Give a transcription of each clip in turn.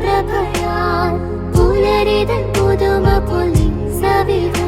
പ്രഭയാൽ പുലരിതൻ പുതുമ പൊലിൻ സവിധം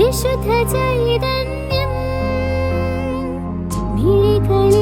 വിശുദ്ധ ചൈതന്യം. മിഴികളിൽ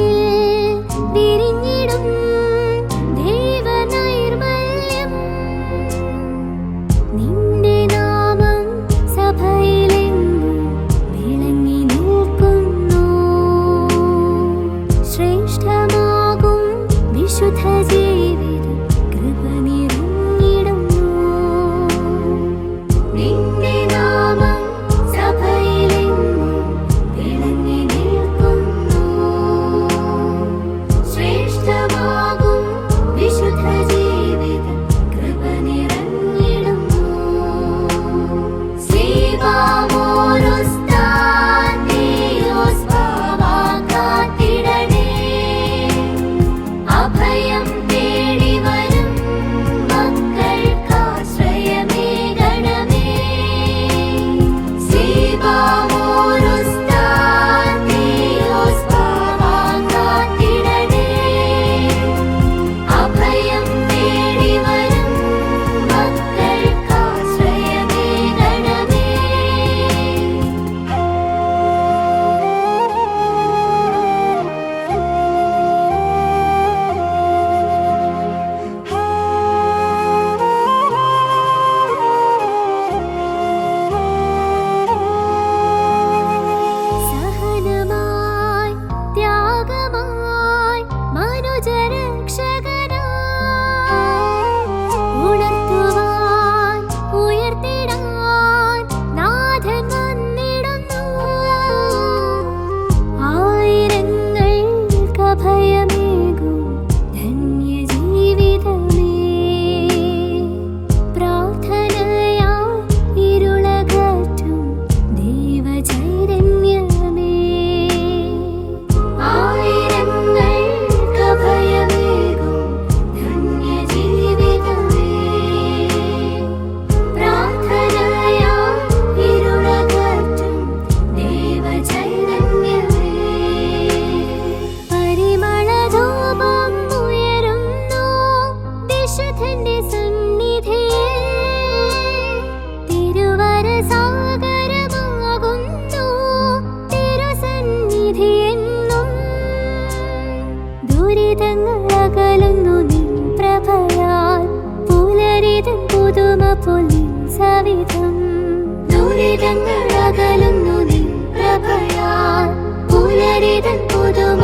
ഉപമ പൊലിഞ്ചവിധം ദുരിതങ്ങൾ അകലുന്നു നിൻ പ്രഭയാ പുലരിതൻ പുതുമ